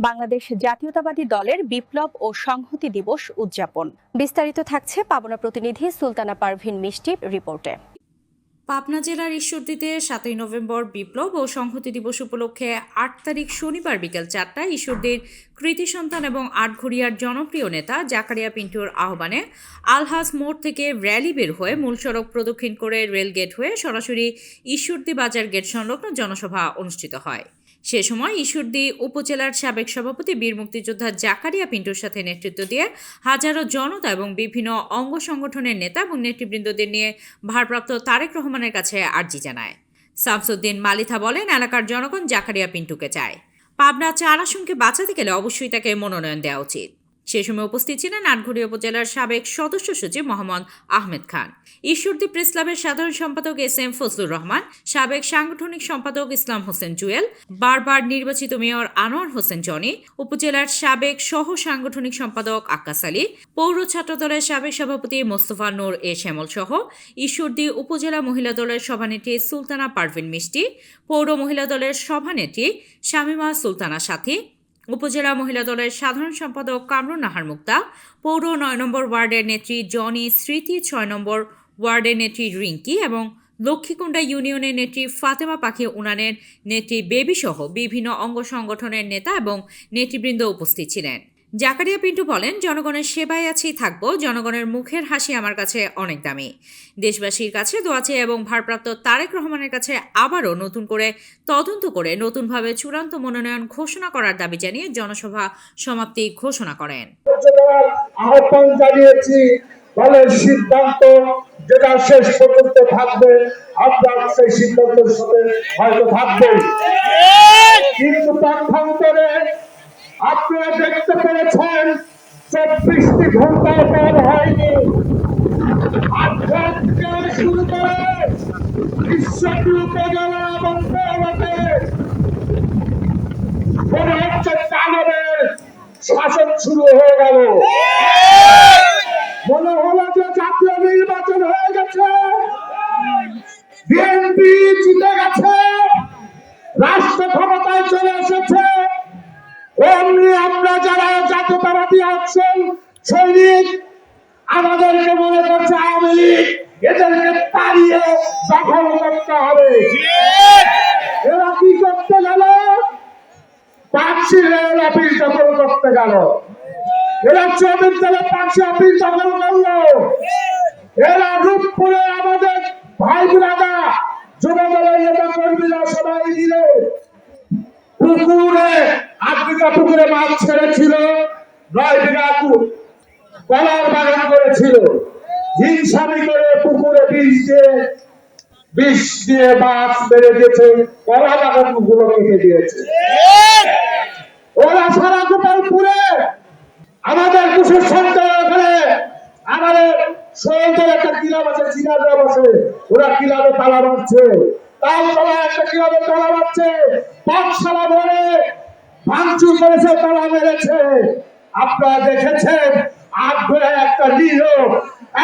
বাংলাদেশ জাতীয়তাবাদী দলের বিপ্লব ও সংহতি দিবস উদযাপন। বিস্তারিত থাকছে পাবনা প্রতিনিধি সুলতানা পারভিন মিষ্টি রিপোর্টে। পাবনা জেলার ঈশ্বরদীতে সাতই নভেম্বর বিপ্লব ও সংহতি দিবস উপলক্ষে আট তারিখ শনিবার বিকেল চারটায় ঈশ্বরদীর কৃতি সন্তান এবং আটঘরিয়ার জনপ্রিয় নেতা জাকারিয়া পিন্টুর আহ্বানে আলহাজ মোড় থেকে র্যালি বের হয়ে মূল সড়ক প্রদক্ষিণ করে রেল গেট হয়ে সরাসরি ঈশ্বরদী বাজার গেট সংলগ্ন জনসভা অনুষ্ঠিত হয়। সে সময় ঈশ্বরদী উপজেলার সাবেক সভাপতি বীর মুক্তিযোদ্ধা জাকারিয়া পিন্টুর সাথে নেতৃত্ব দিয়ে হাজারো জনতা এবং বিভিন্ন অঙ্গ সংগঠনের নেতা এবং নেতৃবৃন্দদের নিয়ে ভারপ্রাপ্ত তারেক রহমানের কাছে আর্জি জানায়। শামসুদ্দিন মালিথা বলেন, এলাকার জনগণ জাকারিয়া পিন্টুকে চায়। পাবনা চার আসনকে বাঁচাতে গেলে অবশ্যই তাকে মনোনয়ন দেওয়া উচিত। সে সময় উপস্থিত ছিলেন আটঘরিয়া উপজেলার সাবেক সদস্য সচিব মোহাম্মদ আহমেদ খান। ঈশ্বরদী প্রেস ক্লাবের সাধারণ সম্পাদক এস এম ফজলুর রহমান, সাবেক সাংগঠনিক সম্পাদক ইসলাম হোসেন জুয়েল, বারবার নির্বাচিত মেয়র আনোয়ার হোসেন জনি, উপজেলার সাবেক সহ সাংগঠনিক সম্পাদক আক্কাস আলী, পৌর ছাত্র দলের সাবেক সভাপতি মোস্তফা নূর এ শ্যামল সহ ঈশ্বরদী উপজেলা মহিলা দলের সভানেত্রী সুলতানা পারভিন মিষ্টি, পৌর মহিলা দলের সভানেত্রী শামিমা সুলতানা সাথী উপজেলা মহিলা দলের সাধারণ সম্পাদক কামরুন নাহার মুক্তা, পৌর নয় নম্বর ওয়ার্ডের নেত্রী জনি স্মৃতি, ছয় নম্বর ওয়ার্ডের নেত্রী রিঙ্কি এবং লক্ষ্মীকুণ্ডা ইউনিয়নের নেত্রী ফাতেমা পাখি উনানের নেত্রী বেবিসহ বিভিন্ন অঙ্গ সংগঠনের নেতা এবং নেতৃবৃন্দ উপস্থিত ছিলেন। জাকারিয়া পিন্টু বলেন, জনগণের সেবায় আছি, থাকব। জনগণের মুখের হাসি আমার কাছে অনেক দামি। দেশবাসীর কাছে দোয়া চেয়ে এবং ভারপ্রাপ্ত তারেক রহমানের কাছে আবারও নতুন করে তদন্ত করে নতুনভাবে চূড়ান্ত মনোনয়ন ঘোষণা করার দাবি জানিয়ে জনসভা সমাপ্তি ঘোষণা করেন। আহ্বান জানিয়েছি দলের সিদ্ধান্ত যেটা শেষ পর্যন্ত থাকবে, আমরা সেই সিদ্ধান্তের সাথে হয়তো থাকবে কিন্তু পক্ষান্তরে আপনারা দেখতে পেরেছেন চব্বিশটি ঘণ্টা হয়নি। শুরু করে বিশ্বটি উপজেলা এবং মনে হচ্ছে শাসন শুরু হয়ে গেল। মনে হলো যে জাতীয় নির্বাচন হয়ে গেছে। বিএনপি জিতে গেছে। রাষ্ট্র ক্ষমতায় চলে এসেছে। জাতীয়তাবাদী আছেন সৈনিক। আমাদেরকে মনে করছে আওয়ামী লীগ? এদেরকে তাড়িয়ে দখল করতে হবে। এরা কি করতে গেল? রেল অফিস দখল করতে গেল। এরা অফিস দখল এরা রূপপুরে আমাদের ভাই ব্রাদা যুব দলের নেতা কর্মীরা সবাই মিলে পুকুরে বিঘা পুকুরে মাছ ছেড়েছিল। নয় বিঘা করেছিল। পুকুরে বিষ দিয়ে বিষ দিয়ে মাছ মেরে দিয়েছে। কলা বাগানগুলো কেটে দিয়েছে। ওরা সারা গোপালপুরে আমাদের কুশের সন্তান ওখানে আমাদের সৈয়দের একটা কিলাব আছে, চিনার আছে। ওরা কিলাবে তালা মারছে। তালতলা একটা কিলাবে তালা মারছে। পাঠশালা ভরে ভাঙচুর করেছে, তালা মেরেছে। আপনারা দেখেছেন, আগ্রহে একটা নিরীহ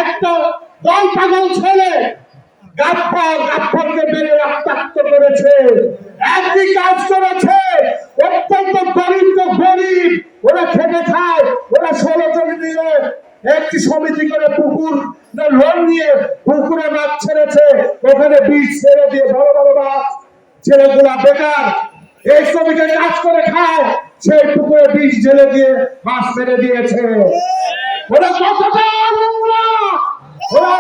একটা দল পাগল ছেলে গাপ্পা গাপ্পাকে মেরে রক্তাক্ত করেছে, একই কাজ করেছে, অত্যন্ত দরিদ্র গরিব, ওরা খেতে খায়, ওরা ষোলো জন মিলে একটি সমিতি করে পুকুর লোন নিয়ে পুকুরে মাছ ছেড়েছে, ওখানে বীজ ছেড়ে দিয়ে বড় বড় মাছ, ছেলেগুলা বেকার, এই শ্রমিকে কাজ করে খায় সেই টুকরে বিষ জেলে দিয়ে বাস ছেড়ে দিয়েছে। ওরা কতটা ওরা